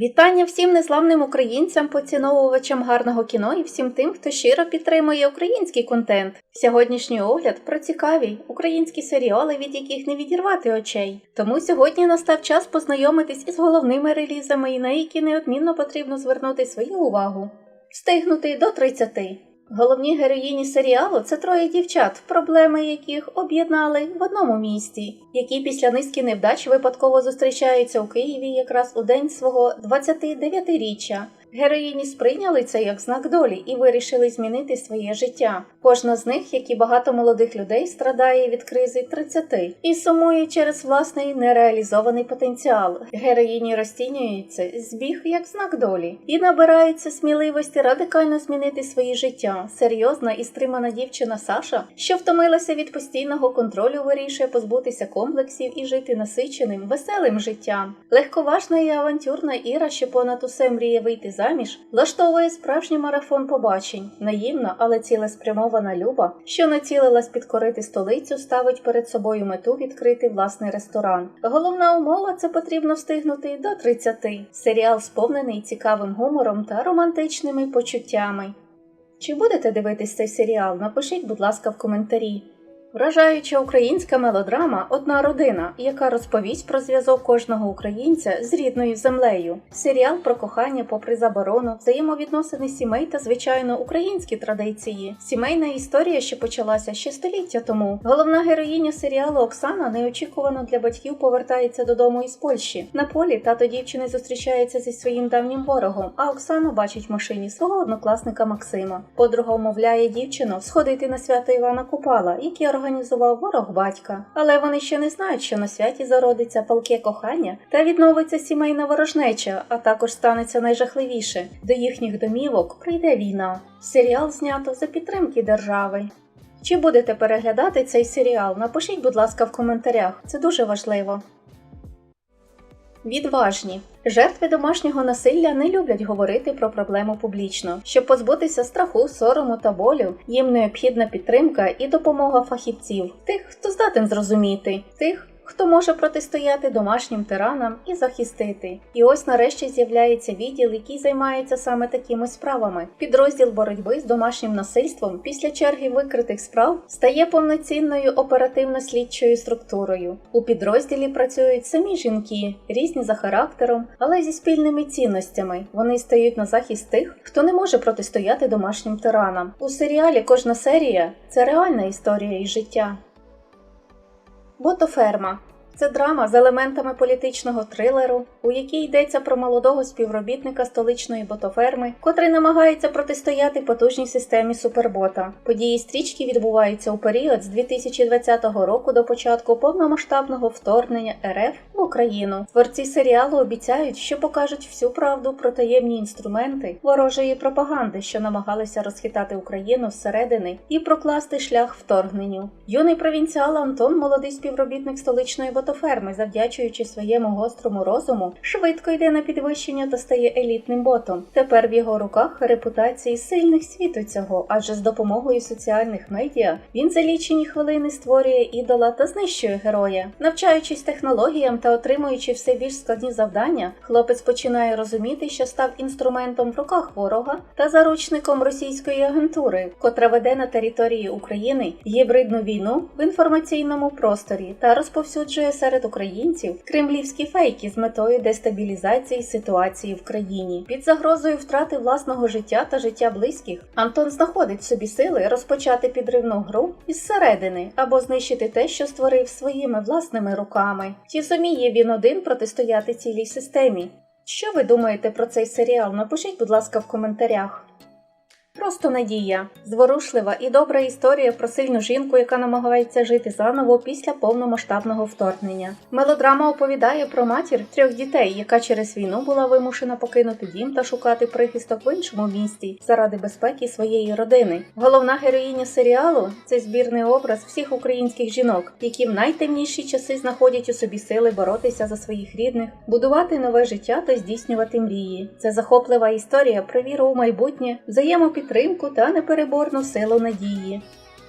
Вітання всім незламним українцям, поціновувачам гарного кіно і всім тим, хто щиро підтримує український контент. Сьогоднішній огляд про цікаві українські серіали, від яких не відірвати очей. Тому сьогодні настав час познайомитись із головними релізами, і на які неодмінно потрібно звернути свою увагу. Встигнути до 30. Головні героїні серіалу це троє дівчат, проблеми яких об'єднали в одному місті, які після низки невдач випадково зустрічаються у Києві якраз у день свого 29-річчя. Героїні сприйняли це як знак долі і вирішили змінити своє життя. Кожна з них, як і багато молодих людей, страдає від кризи 30 і сумує через власний нереалізований потенціал. Героїні розцінюються збіг як знак долі і набираються сміливості радикально змінити своє життя. Серйозна і стримана дівчина Саша, що втомилася від постійного контролю, вирішує позбутися комплексів і жити насиченим, веселим життям. Легковажна і авантюрна Іра, що понад усе мріє вийти заміж, влаштовує справжній марафон побачень. Наївна, але цілеспрямована Люба, що націлилась підкорити столицю, ставить перед собою мету відкрити власний ресторан. Головна умова це потрібно встигнути до 30. Серіал сповнений цікавим гумором та романтичними почуттями. Чи будете дивитись цей серіал? Напишіть, будь ласка, в коментарі. Вражаюча українська мелодрама Одна родина, яка розповість про зв'язок кожного українця з рідною землею. Серіал про кохання попри заборону, взаємовідносини сімей та звичайно українські традиції. Сімейна історія, що почалася ще століття тому. Головна героїня серіалу Оксана неочікувано для батьків повертається додому із Польщі. На полі тато дівчини зустрічається зі своїм давнім ворогом, а Оксана бачить в машині свого однокласника Максима. Подруга умовляє дівчину сходити на свято Івана Купала, який організував ворог батька, але вони ще не знають, що на святі зародиться палке кохання та відновиться сімейна ворожнеча, а також станеться найжахливіше. До їхніх домівок прийде війна. Серіал знято за підтримки держави. Чи будете переглядати цей серіал? Напишіть, будь ласка, в коментарях. Це дуже важливо. Відважні жертви домашнього насилля не люблять говорити про проблему публічно. Щоб позбутися страху, сорому та болю, їм необхідна підтримка і допомога фахівців, тих, хто здатен зрозуміти, тих. Хто може протистояти домашнім тиранам і захистити? І ось нарешті з'являється відділ, який займається саме такими справами. Підрозділ боротьби з домашнім насильством після черги викритих справ стає повноцінною оперативно-слідчою структурою. У підрозділі працюють самі жінки, різні за характером, але зі спільними цінностями. Вони стають на захист тих, хто не може протистояти домашнім тиранам. У серіалі кожна серія це реальна історія із життя. Ботоферма це драма з елементами політичного трилеру, у якій йдеться про молодого співробітника столичної ботоферми, котрий намагається протистояти потужній системі супербота. Події стрічки відбуваються у період з 2020 року до початку повномасштабного вторгнення РФ Україну. Творці серіалу обіцяють, що покажуть всю правду про таємні інструменти ворожої пропаганди, що намагалися розхитати Україну зсередини і прокласти шлях вторгненню. Юний провінціал Антон, молодий співробітник столичної ботоферми, завдячуючи своєму гострому розуму, швидко йде на підвищення та стає елітним ботом. Тепер в його руках репутації сильних світу цього, адже з допомогою соціальних медіа він за лічені хвилини створює ідола та знищує героя. Навчаючись технологіям та отримуючи все більш складні завдання, хлопець починає розуміти, що став інструментом в руках ворога та заручником російської агентури, котра веде на території України гібридну війну в інформаційному просторі та розповсюджує серед українців кремлівські фейки з метою дестабілізації ситуації в країні. Під загрозою втрати власного життя та життя близьких Антон знаходить в собі сили розпочати підривну гру із середини або знищити те, що створив своїми власними руками. Ті Чи зуміє він один протистояти цілій системі? Що ви думаєте про цей серіал? Напишіть, будь ласка, в коментарях. Просто надія, зворушлива і добра історія про сильну жінку, яка намагається жити заново після повномасштабного вторгнення. Мелодрама оповідає про матір трьох дітей, яка через війну була вимушена покинути дім та шукати прихисток в іншому місті заради безпеки своєї родини. Головна героїня серіалу це збірний образ всіх українських жінок, які в найтемніші часи знаходять у собі сили боротися за своїх рідних, будувати нове життя та здійснювати мрії. Це захоплива історія про віру у майбутнє, взаємопідтримку підтримку та непереборну силу надії.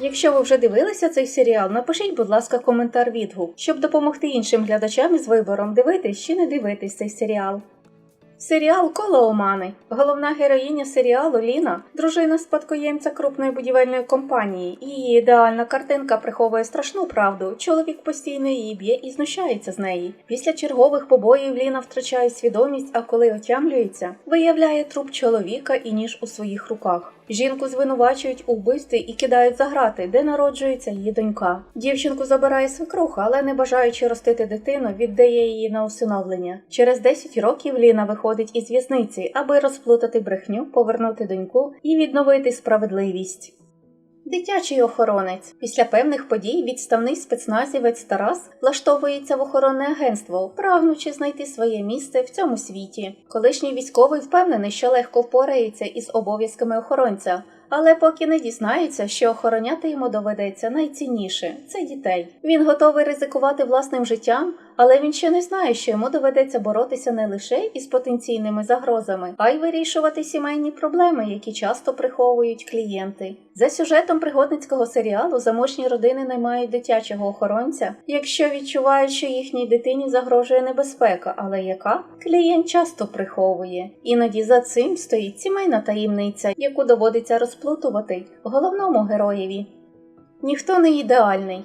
Якщо ви вже дивилися цей серіал, напишіть, будь ласка, коментар відгук, щоб допомогти іншим глядачам із вибором дивитись чи не дивитись цей серіал. Серіал Коло Омани. Головна героїня серіалу Ліна, дружина спадкоємця крупної будівельної компанії. Її ідеальна картинка приховує страшну правду. Чоловік постійно її б'є і знущається з неї. Після чергових побоїв Ліна втрачає свідомість, а коли отямлюється, виявляє труп чоловіка і ніж у своїх руках. Жінку звинувачують у вбивстві і кидають за грати, де народжується її донька. Дівчинку забирає свекруха, але не бажаючи ростити дитину, віддає її на усиновлення. Через 10 років Ліна виходить із в'язниці, аби розплутати брехню, повернути доньку і відновити справедливість. Дитячий охоронець після певних подій відставний спецназівець Тарас влаштовується в охоронне агентство, прагнучи знайти своє місце в цьому світі. Колишній військовий впевнений, що легко впорається із обов'язками охоронця, але поки не дізнається, що охороняти йому доведеться найцінніше це дітей. Він готовий ризикувати власним життям, але він ще не знає, що йому доведеться боротися не лише із потенційними загрозами, а й вирішувати сімейні проблеми, які часто приховують клієнти. За сюжетом пригодницького серіалу заможні родини наймають дитячого охоронця, якщо відчувають, що їхній дитині загрожує небезпека, але яка клієнт часто приховує. Іноді за цим стоїть сімейна таємниця, яку доводиться розплутувати головному героєві. Ніхто не ідеальний.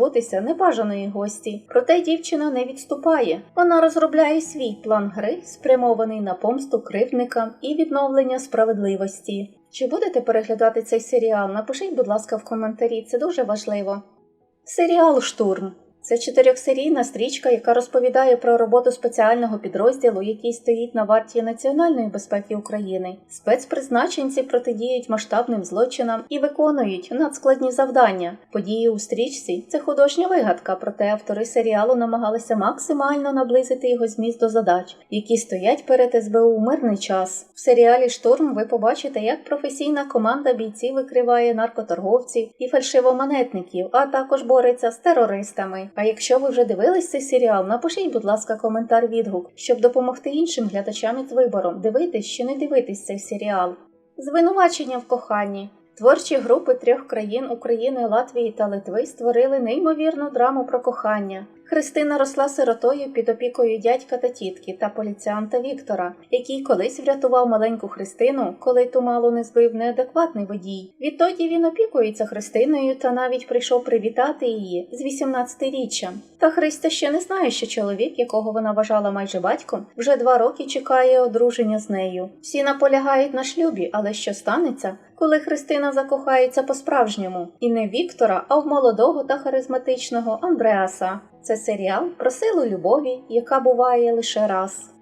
позбутися небажаної гості. Проте дівчина не відступає. Вона розробляє свій план гри, спрямований на помсту кривдникам і відновлення справедливості. Чи будете переглядати цей серіал? Напишіть, будь ласка, в коментарі, це дуже важливо. Серіал Штурм. Це чотирьохсерійна стрічка, яка розповідає про роботу спеціального підрозділу, який стоїть на варті національної безпеки України. Спецпризначенці протидіють масштабним злочинам і виконують надскладні завдання. Події у стрічці це художня вигадка, проте автори серіалу намагалися максимально наблизити його зміст до задач, які стоять перед СБУ у мирний час. В серіалі Штурм ви побачите, як професійна команда бійців викриває наркоторговців і фальшивомонетників, а також бореться з терористами. А якщо ви вже дивились цей серіал, напишіть, будь ласка, коментар відгук, щоб допомогти іншим глядачам із вибором, дивитись чи не дивитись цей серіал. Звинувачення в коханні. Творчі групи трьох країн України, Латвії та Литви створили неймовірну драму про кохання. Христина росла сиротою під опікою дядька та тітки та поліціанта Віктора, який колись врятував маленьку Христину, коли ту мало не збив неадекватний водій. Відтоді він опікується Христиною та навіть прийшов привітати її з 18-річчям. Та Христя ще не знає, що чоловік, якого вона вважала майже батьком, вже два роки чекає одруження з нею. Всі наполягають на шлюбі, але що станеться? Коли Христина закохається по-справжньому, і не Віктора, а в молодого та харизматичного Андреаса. Це серіал про силу любові, яка буває лише раз.